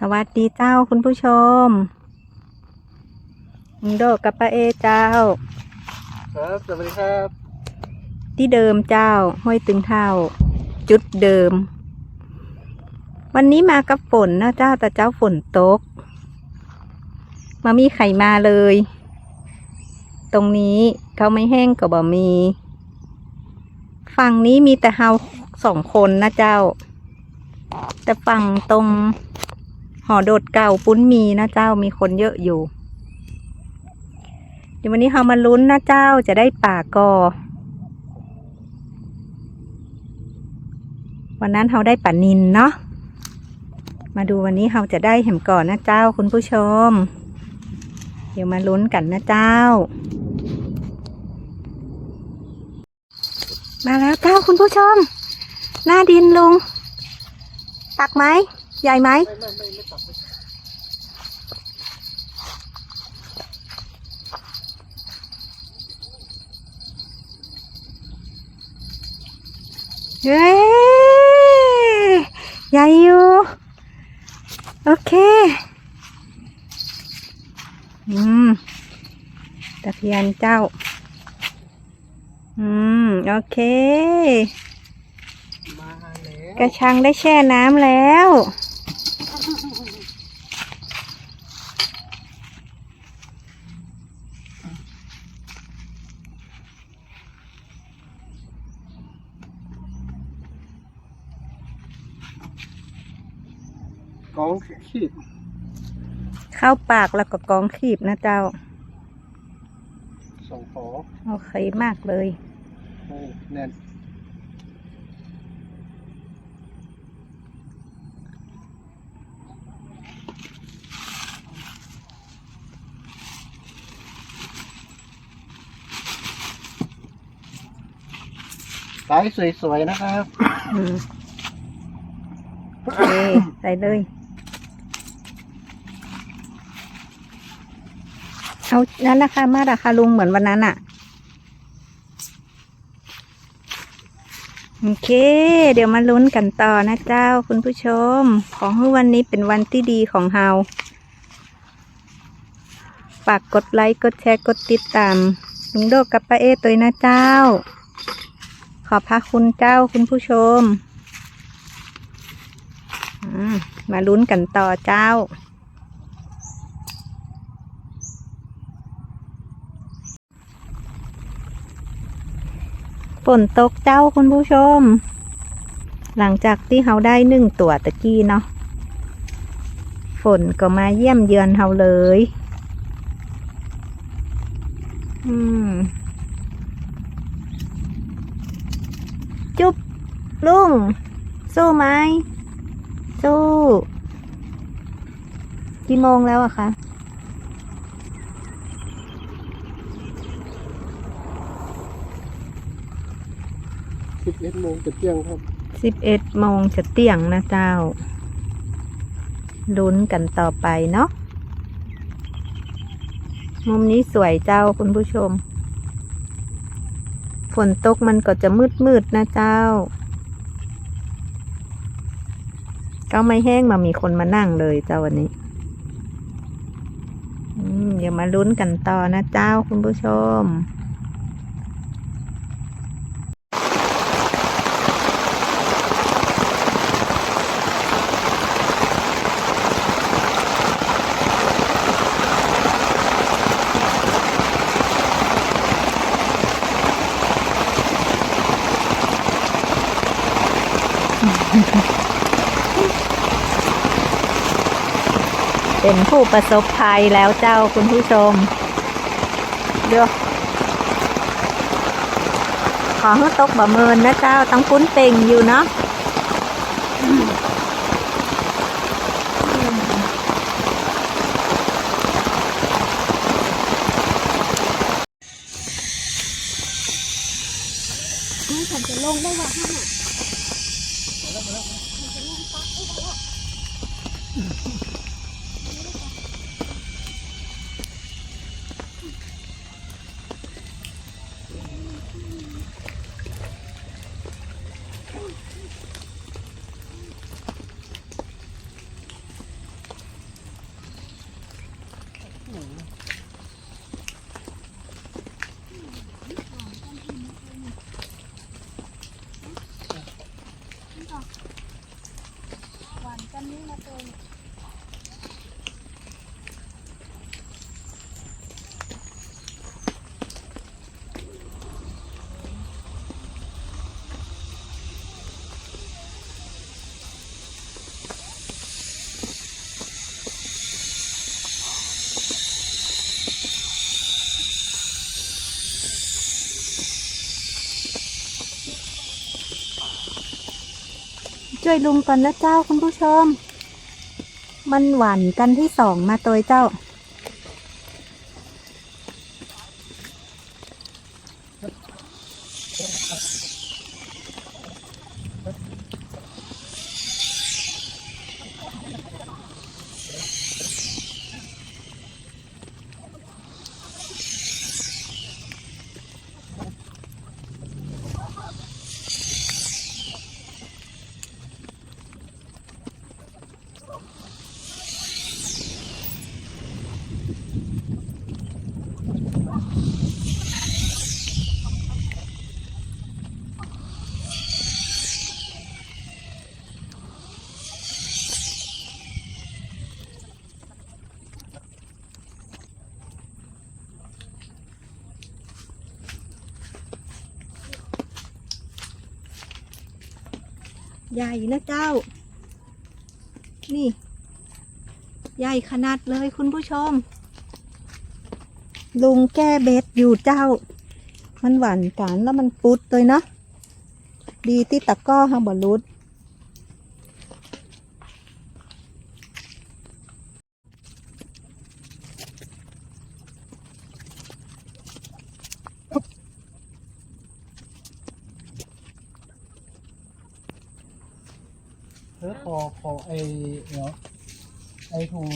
สวัสดีเจ้าคุณผู้ชมลุงโดกับป้าเอเจ้า ครับสวัสดีครับ ที่เดิมเจ้า ห้วยตึงเท่า จุดเดิม วันนี้มากับฝนนะเจ้าแต่เจ้าฝนตก มามีไข่มาเลย ตรงนี้เขาไม่แห้งก็บ่มี ฝั่งนี้มีแต่เฮาสองคนนะเจ้า แต่ฝั่งตรง หอโดดเก่าปุ้นมีนะเจ้ามีคนเยอะอยู่ เดี๋ยววันนี้เฮามาลุ้นนะเจ้าจะได้ป่ากอ วันนั้นเราได้ป่านินเนาะมาดูวันนี้เราจะได้แหมก่อนนะเจ้าคุณผู้ชม เดี๋ยวมาลุ้นกันนะเจ้า มาแล้วเจ้าคุณผู้ชม หน้าดินลุง ตักไหม ใหญ่ไหมไม่ไม่ไม่ไม่ตัดไม่เฮ้ยใหญ่อยู่ โอเค อืมตะเพียนเจ้า อืม โอเคมาแล้วกระชังได้แช่น้ำแล้ว กองขีด เข้าปากแล้วก็กองขีบนะเจ้าสองขอโอเคมากเลยโอ้แน่นไซส์สวยๆนะครับ อืมโอเคใส่เลย เอานั้นราคามาราคาลุงเหมือนวันนั้นอะโอเค เดี๋ยวมาลุ้นกันต่อนะเจ้าคุณผู้ชม ขอให้วันนี้เป็นวันที่ดีของเฮาฝากกดไลค์กดแชร์กดติดตามลุงโดกับป้าเอตัวนะเจ้า ขอพระคุณเจ้าคุณผู้ชม มาลุ้นกันต่อเจ้า ฝนตกเจ้าคุณผู้ชม หลังจากที่เขาได้หนึ่งตัวตะกี้เนาะฝนก็มาเยี่ยมเยือนเขาเลย อืม จุ๊บลุง สู้ไหมสู้ กี่โมงแล้วอะคะ สิบเอ็ดโมงจะเที่ยงครับสิบเอ็ดโมงจะเตี่ยงนะเจ้าลุ้นกันต่อไปเนาะมุมนี้สวยเจ้าคุณผู้ชม ฝนตกมันก็จะมืดมืดๆนะเจ้า ก็ไม่แห้งมามีคนมานั่งเลยเจ้าวันนี้อืมเดี๋ยวมาลุ้นกันต่อนะเจ้าคุณผู้ชม เป็นผู้ประสบภัยแล้วเจ้าคุณผู้ชมเดี๋ยวขอให้ตกบะเมินนะเจ้าต้องคุ้นเป่งอยู่เนาะนี่ฉันจะลงได้ว่ะพี่เนี่ย ช่วยลุงก่อนและเจ้าคุณผู้ชม มันหวานกันที่สองมาตัวเจ้า ใหญ่นะเจ้า นี่ ใหญ่ขนาดเลยคุณผู้ชม ลุงแก้เบ็ดอยู่เจ้า มันหวานกันแล้วมันปุดเลยเนาะดีที่ตะก้อห้างบอลุด เออขอขอไอเดี๋ยวไอถุง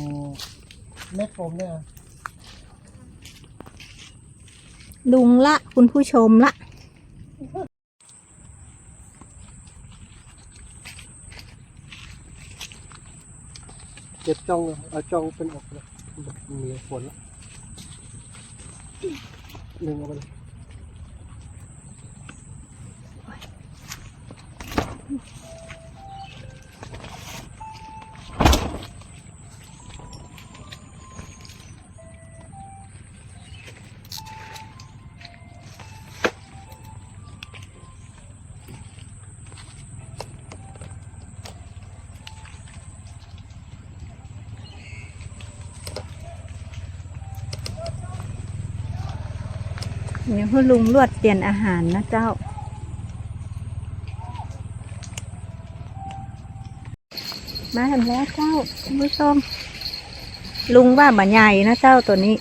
เม็ดกลมเนี่ยลุงละคุณผู้ชมละเก็บจ้องเลยเอาจ้องเป็นออกเลยมีฝนละดึงเอาไปเลย เดี๋ยวคุณลุงลวดเปลี่ยนอาหารนะเจ้า มาเห็นแล้วเจ้าคุณผู้ชมลุงว่าบะใหญ่นะเจ้าตัวนี้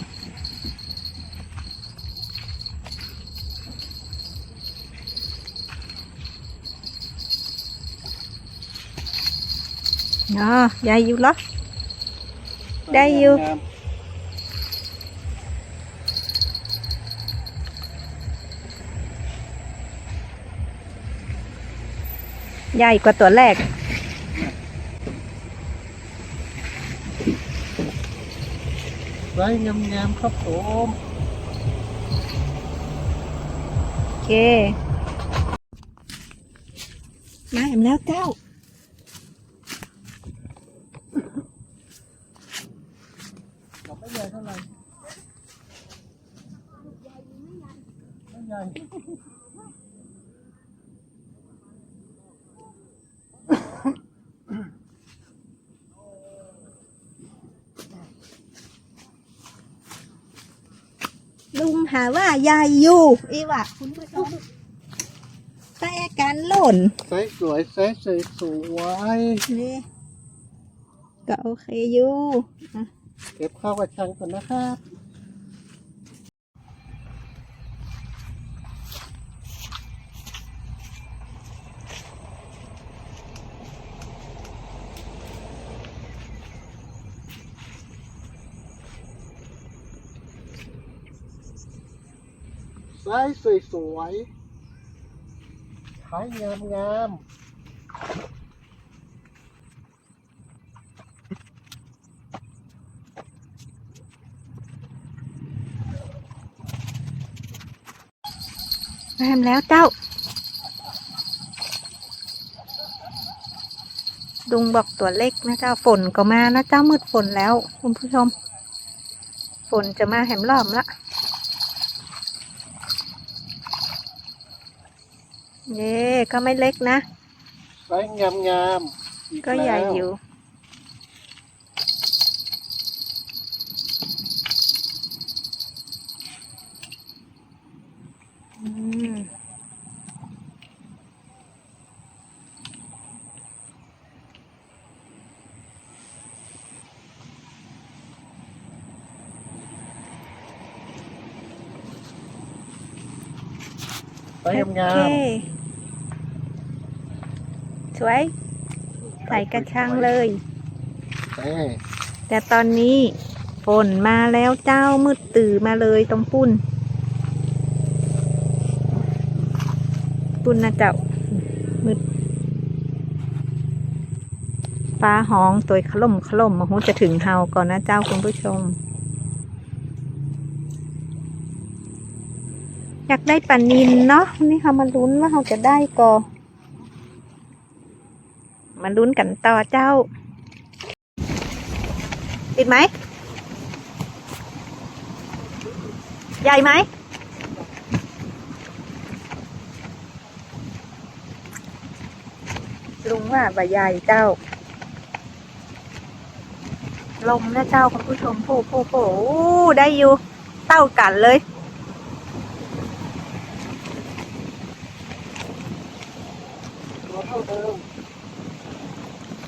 เนาะให ใหญ่กว่าตัวแรก ไว้งามงามๆครับผมโอเคมาเห็นแล้วเจ้า ดอกไม่ใหญ่เท่าไหร่ไม่ใหญ่ ลุงหาว่าใหญ่อยู่อีว่ะคุณผู้ชมแต่การหล่นไซส์สวยไซส์สวยสวยนี่ก็โอเคอยู่อะเก็บข้าวกระชังก่อนนะครับ ไซส์สวยๆ ขายงามงามเรมแล้วเจ้า ดุงบอกตัวเล็กนะเจ้า ฝนก็มานะเจ้ามืดฝนแล้ว คุณผู้ชม ฝนจะมาแหมล้อมละ เย่ก็ไม่เล็กนะไซส์งามงามๆอีก็ใหญ่แล้วอยู่ อืมไซส์งาโอมเค สวยๆใส่กระชังเลยเอ้ยแต่ตอนนี้ฝนมาแล้วเจ้ามืดตื่อมาเลยตรงปุ้น ปุ้นนะเจ้ามืดฟ้าห้องตัวขล่มขล่มมาหูจะถึงเฮาก่อนนะเจ้าคุณผู้ชม อยากได้ปลานินเนาะวันนี่เขามาลุ้นว่าเขาจะได้ก่อ มาลุ้นกันต่อเจ้า ติดไหม ใหญ่ไหม ลุงว่าใบใหญ่เจ้า ลมนะเจ้าคุณผู้ชมโผโผโผอู้ได้อยู่ เต้ากันเลย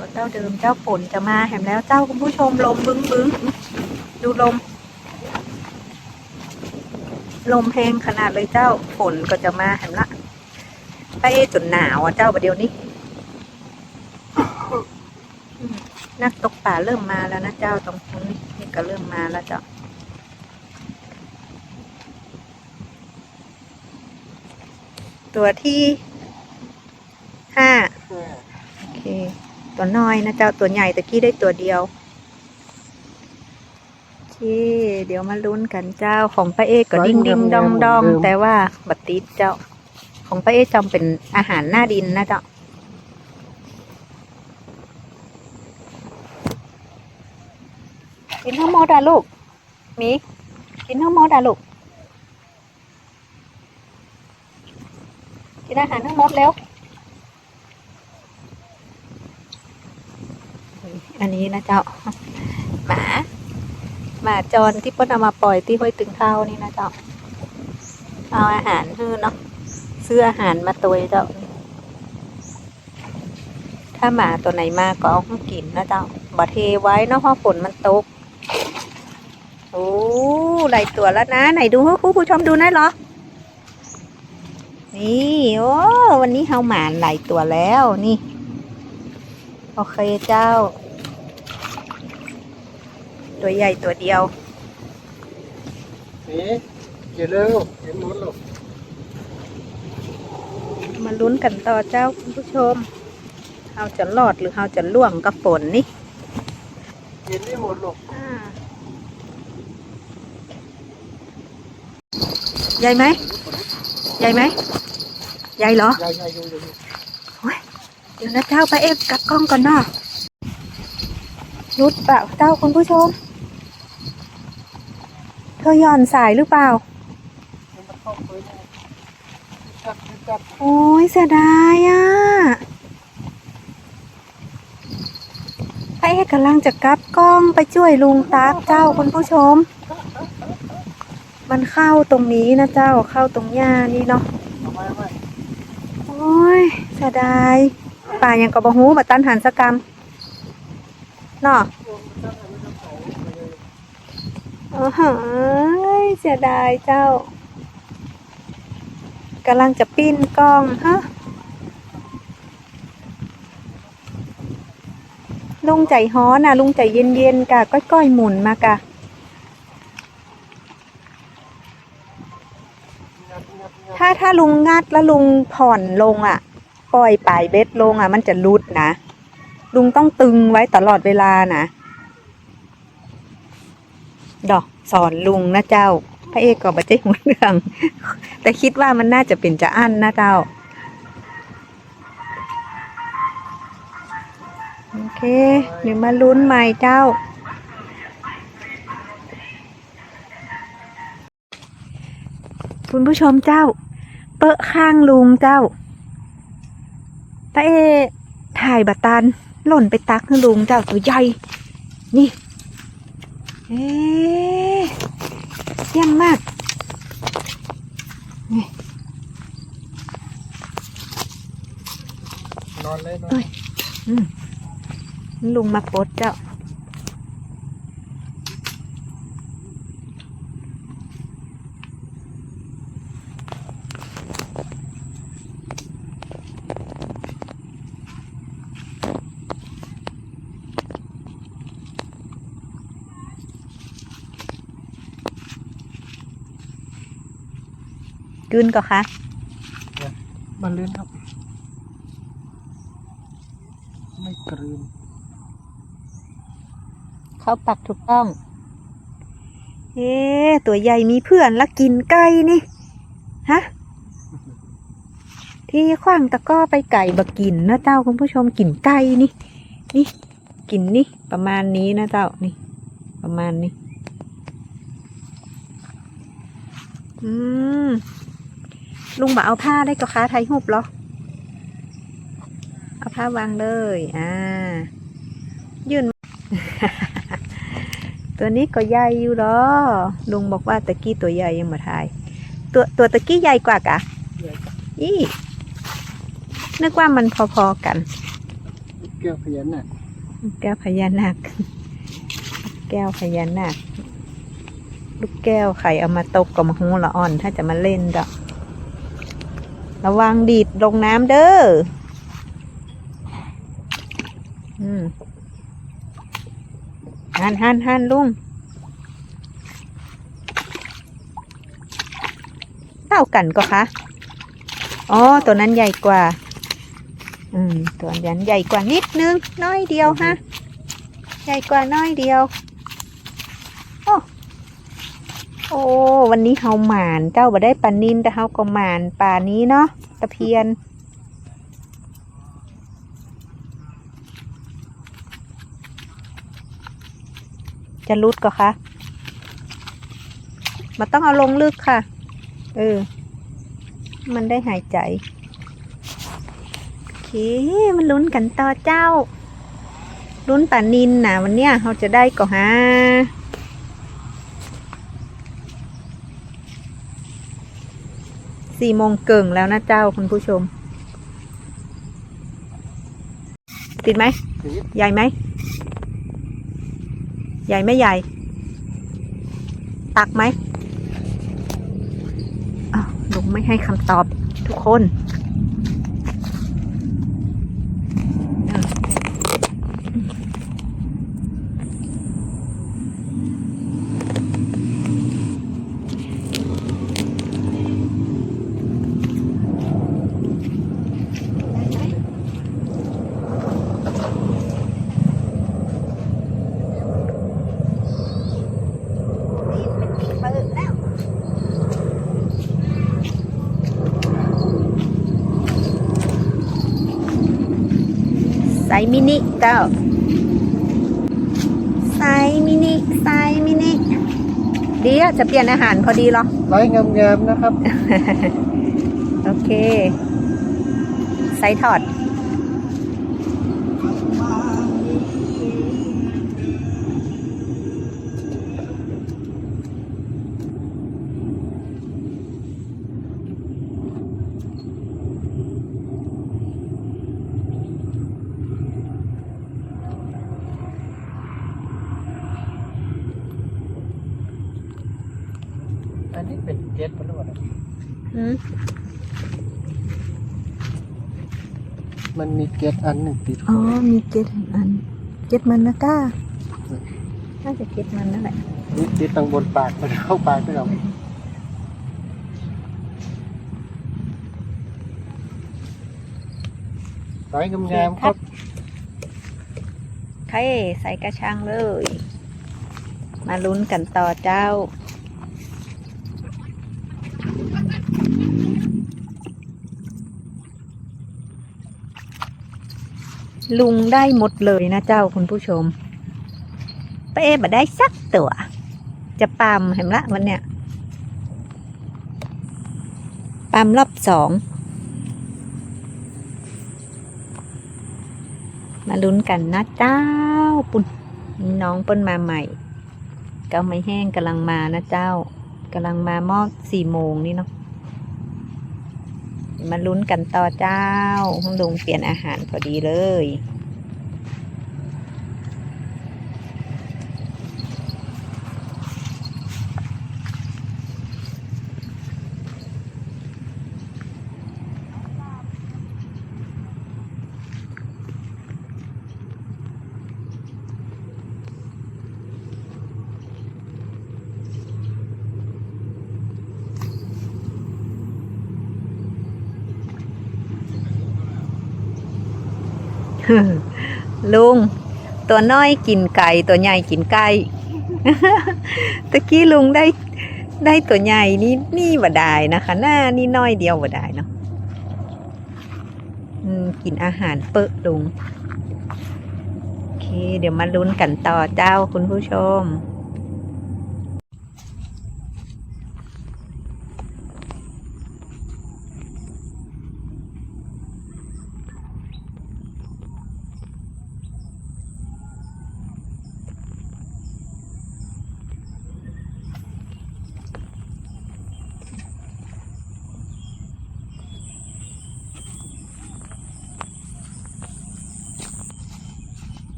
ตัวเจ้าเดิมเจ้าฝนจะมาแหมแล้วเจ้าคุณผู้ชมลมบึ้งบึ้งดูลม ลมแห้งขนาดเลยเจ้าฝนก็จะมาแหมละไปจนหนาวอะเจ้าประเดี๋ยวนี้นักตกป่าเริ่มมาแล้วนะเจ้าตรงนี้นี่ก็เริ่มมาแล้วเจ้าตัวที่ห้า เออ โอเค ตัวน้อยนะเจ้าตัวใหญ่ตะกี้ได้ตัวเดียวโอเคเดี๋ยวมาลุ้นกันเจ้าของป้าเอกก็ดิ้งดิ้งดองดองแต่ว่าบัดติดเจ้า ของป้าเอกจำเป็นอาหารหน้าดินนะเจ้ากินทั้งหมดอะลูกหมีกินทั้งหมดอะลูกกินอาหารทั้งหมดแล้ว อั นี้นะเจ้า หมาหมาจรที่เพิ่นเอามาปล่อยที่ห้วยตึงเท้านี่นะเจ้า เอาอาหารให้เนาะซื้ออาหารมาตัวเจ้า ถ้าหมาตัวไหนมาก็เอาให้กินนะเจ้าบ่เทไว้เนาะเพราะฝนมันตกโอ้หลายตัวแล้วนะ ไหนดูให้คุณผู้ชมดูหนะเหรอ นี่โอ้วันนี้เฮาหมาหลายตัวแล้วนี่ โอเคเจ้า ตัวใหญ่ตัวเดียวนี่เกี่ยวเร็วเห็นหมดหรอกมาลุ้นกันต่อเจ้าคุณผู้ชมเฮาจะรอดหรือเฮาจะล่วงกับฝนนี่เห็นได้หมดหรอกอ่าใหญ่ไหมใหญ่ไหมใหญ่เหรอใหญ่ใหญ่อยู่อยู่อยู่เดี๋ยวนะเจ้าไปเอฟกลับกล้องก่อนเนาะรุดเปล่าเจ้าคุณผู้ชม เธอหย่อนสายหรือเปล่า โอ้ยเสียดายอะพระเอกกำลังจะกลับกล้องไปช่วยลุงตากเจ้าคุณผู้ชม มันเข้าตรงนี้นะเจ้าเข้าตรงหญ้านี่เนาะโอ้ยเสียดายป่ายังกระบหูมาตันหันสกรรมเนาะ จับให้มันเข้าไปเลย อ้โหยเสียดายเจ้ากำลังจะปิ้นกล้องฮะลุงใจฮ้อนะลุงใจเย็นๆกะก้อยๆหมุนมากะถ้าถ้าลุงงัดแล้วลุงผ่อนลงอะ ปล่อยปลายเบ็ดลงอะ มันจะรุดนะ ลุงต้องตึงไว้ตลอดเวลานะ ดอกสอนลุงนะเจ้า พระเอกก็บ่ใจหัวเรื่อง แต่คิดว่ามันน่าจะเป็นจะอั้นนะเจ้า โอเคเดี๋ยวมาลุ้นใหม่เจ้า คุณผู้ชมเจ้า เปอะข้างลุงเจ้าพระเอกถ่ายบัตรตันหล่นไปตักให้ลุงเจ้าตัวใหญ่ นี่ เอ๊ะเยี่ยมมากนอนเลยนอนเอ้ยอืมลุงมาปลดเจ้า กลืนก็คะมันลื่นครับ ไม่กลืน เข้าปักถูกต้อง เอ๊ะตัวใหญ่มีเพื่อนละกินไก่นี่ ฮะ ที่ขว้างตะกร้อไปไก่บกินนะเจ้าคุณผู้ชมกินไก่นี่ นี่กินนี่ประมาณนี้นะเจ้านี่ ประมาณนี้ อืม ลุงบอกเอาผ้าได้ก็ค้าไทยหุบเหรอ เอาผ้าวางเลย อ่า ยืนตัวนี้ก็ใหญ่อยู่หรอ ลุงบอกว่าตะกี้ตัวใหญ่ยังมาทาย ตัวตัวตะกี้ใหญ่กว่ากะใหญ่กว่าอีนึกว่ามันพอๆกัน แก้วพยันน่ะแก้วพญานาค แก้วพญานาค ลูกแก้วไข่เอามาตกกับมาหูละอ่อน ถ้าจะมาเล่นดอก ระวังดีดลงน้ำเด้อ อืมหันหันหันลุงเท่ากันก็คะ อ๋อ ตัวนั้นใหญ่กว่า อืม ตัวนั้นใหญ่กว่านิดนึง น้อยเดียวฮะ ใหญ่กว่าน้อยเดียว โอ้ โอ้ วันนี้เฮาหมานเจ้าบ่ได้ปลานินแต่เฮาก็หมานป่านี้เนาะตะเพียน จะรุดก็คะมันต้องเอาลงลึกค่ะ เออ มันได้หายใจ โอเค มันลุ้นกันต่อเจ้า ลุ้นป่านินนะวันเนี้ยเราจะได้ก็ฮะ สี่โมงเกิงแล้วนะเจ้าคุณผู้ชม ติดไหมทีนี้ใหญ่ไหม ใหญ่ไม่ใหญ่ ตักไหมอ้าวลุงไม่ให้คำตอบทุกคนอะไซส์มินิเจ้าไซส์มินิไซส์มินิดีอะ จะเปลี่ยนอาหารพอดีเหรอไร้งามๆนะครับ โอเค ไซส์ถอด อันนี้เป็นเจ็ดมันหรือเปล่า อืม มันมี เกล็ดอันหนึ่งติดอ๋อ มีเก็ดอัน เก็ดมันนะก้า น่าจะเก็ดมันนั่นแหละนี่ติดตรงบนปากมันเข้าปากไปเราไร้งามๆครับใครใส่กระชังเลย มาลุ้นกันต่อเจ้า ลุงได้หมดเลยนะเจ้าคุณผู้ชมเป้บได้สักตัว จะปามเห็นละวันเนี้ยปามรอบสองมาลุ้นกันนะเจ้าปุ่นน้องเปิ้นมาใหม่เก้าไม่แห้งกำลังมานะเจ้ากำลังมามอดสี่โมงนี่เนาะ มาลุ้นกันต่อเจ้าลุงเปลี่ยนอาหารพอดีเลย ลุง ตัวน้อยกินไก่ ตัวใหญ่กินไก่ตะกี้ลุงได้ได้ตัวใหญ่นี่นี่บ่ได้นะคะ หน้านี่น้อยเดียวบ่ได้เนาะกินอาหารเปอะลุง โอเค เดี๋ยวมาลุ้นกันต่อเจ้าคุณผู้ชม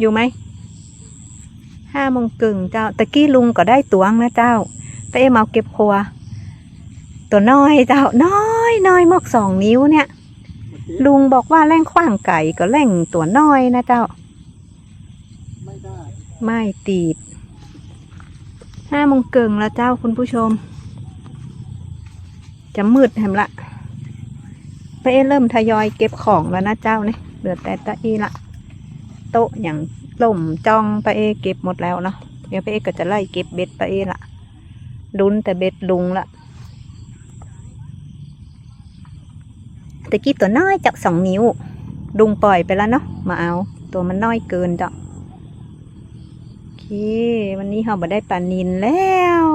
อยู่ไหมอยู่ไหมห้าโมงกึ่งเจ้าตะกี้ลุงก็ได้ตวงนะเจ้าไปเอ็มเอาเก็บครัว ตัวน้อยเจ้าน้อยน้อยมอกสองนิ้วเนี่ย ลุงบอกว่าแร่งขว้างไก่ก็แร่งตัวน้อยนะเจ้า ไม่ได้ไม่ตีดห้าโมงเกิงแล้วเจ้าคุณผู้ชม จะมืดแหมละไปเอเริ่มทยอยเก็บของแล้วนะเจ้าเนี่ยเหลือแต่ตะอีละ โต๊ะอย่างล่มจองไปเอเก็บหมดแล้วเนาะเดี๋ยวไปเอก็จะไล่เก็บเบ็ดไปเอละลุ้นแต่เบ็ดลุงละตะกี้ตัวน้อยจากสองนิ้วลุงปล่อยไปแล้วเนาะมาเอา ตัวมันน้อยเกินจ้ะโอเค วันนี้เราบ่ได้ปลานินแล้ว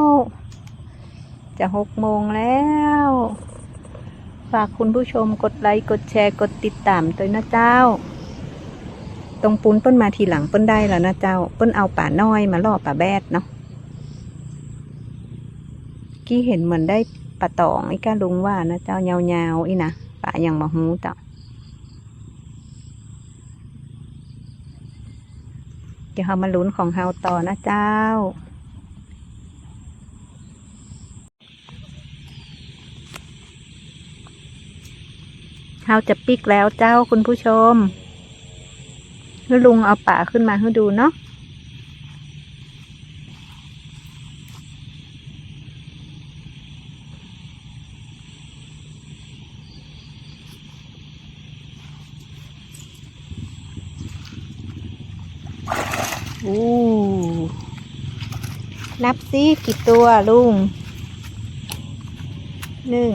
จะหกโมงแล้วฝากคุณผู้ชมกดไลค์ กดแชร์ กดติดตามด้วนะเจ้า ตรงปูนเปิ้นมาทีหลังเปิ้นได้แล้วนะเจ้า เปิ้นเอาป่าน้อยมาล่อป่าแบดเนาะกี้เห็นเหมือนได้ปลาตองไอ้ก้าลุงว่านะเจ้ายาวๆอีนะป่าอย่างมาหูเจ้าเดี๋ยวเรามาลุ้นของเฮาต่อนะเจ้า เฮาจะปิกแล้วเจ้าคุณผู้ชม แล้วลุงเอาป่าขึ้นมาให้ดูเนาะอู้นับซิกี่ตัวลุงหนึ่ง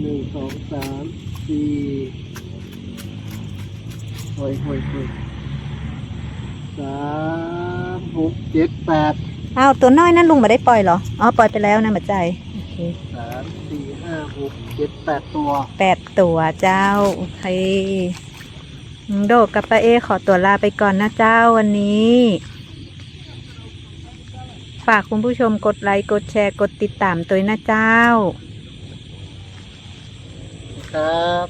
หนึ่งสองสามสี่หอยหอยหอย สามหกเจ็ดแปดอ้าวตัวน้อยนั่นลุงมาได้ปล่อยเหรอ อ๋อปล่อยไปแล้วนะมาใจโอเคสามสี่ห้าหกเจ็ดแปดตัวแปดตัวเจ้าโอเคอืมโดกกับป้าเอขอตัวลาไปก่อนนะเจ้าวันนี้ ฝากคุณผู้ชมกดไลค์กดแชร์กดติดตามตัวนะเจ้า ครับ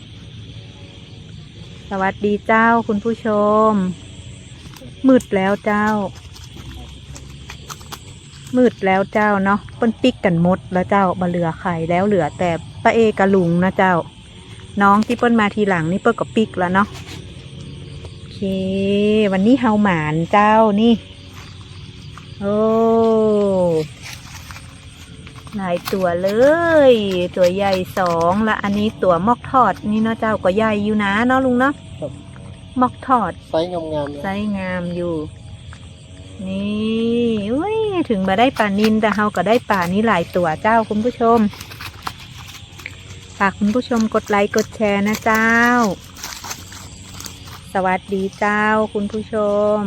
สวัสดีเจ้าคุณผู้ชม มืดแล้วเจ้า มืดแล้วเจ้าเนาะเปิ้นปิกกันหมดแล้วเจ้าบะเหลือไข่แล้วเหลือแต่ป้าเอกลุงนะเจ้า น้องที่เปิ้นมาทีหลังนี่เปิ้นก็ปิกแล้วเนาะโอเค วันนี้เฮาหมานเจ้านี่ โอ้หลายตัวเลย ตัวใหญ่สองและอันนี้ตัวมอกทอดนี่เนาะเจ้าก็ใหญ่อยู่นะเนาะลุงเนาะ มอกทอด ไซส์งามๆเลยไซส์งามอยู่ นี่อุ้ยถึงมาได้ป่านินแต่เฮาก็ได้ป่านี้หลายตัวเจ้าคุณผู้ชม ฝากคุณผู้ชมกดไลค์กดแชร์นะเจ้า สวัสดีเจ้าคุณผู้ชม